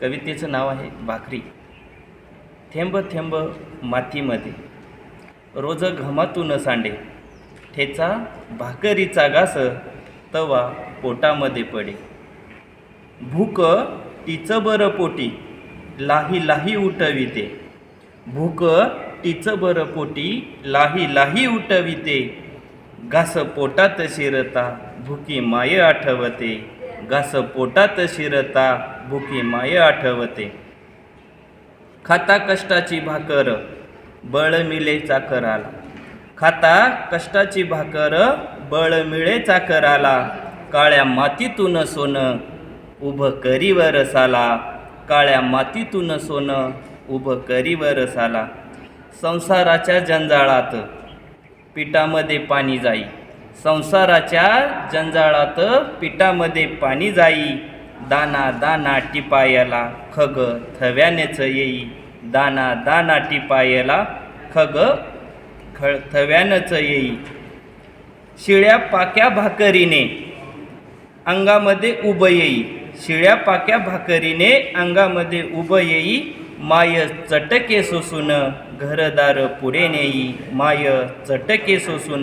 कवितेचं नाव आहे भाकरी. थेंब थेंब मातीमध्ये. रोज घमातून सांडे. ठेचा भाकरीचा घास तवा पोटामध्ये पडे. भूक तिचं बरं पोटी लाही लाही उठविते. भूक तिचं बरं पोटी लाही लाही उठविते. घास पोटात शिरता भुकी माय आठवते. घास पोटात शिरता भुकी माय आठवते. खाता कष्टाची भाकर बळ मिळे चाकराला. खाता कष्टाची भाकर बळ मिळे चाकराला. काळ्या मातीतून सोनं उभं करीवर साला. काळ्या मातीतून सोनं उभं करीवर साला. संसाराच्या जंजाळात पिठामध्ये पाणी जाई. संसाराच्या जंजाळात पिठामध्ये पाणी जाई दाना दाना टिपायला खग थव्यानेच येई दाना दाना टिपायला खग ख थव्यानंच येई. शिळ्या पाक्या भाकरीने अंगामध्ये उभं येई शिळ्या पाक्या भाकरीने अंगामध्ये उभं येई माय चटके सोसून घरदार पुढे नेई. माय चटके सोसून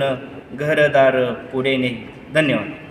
घरदार पुढे नेई. धन्यवाद.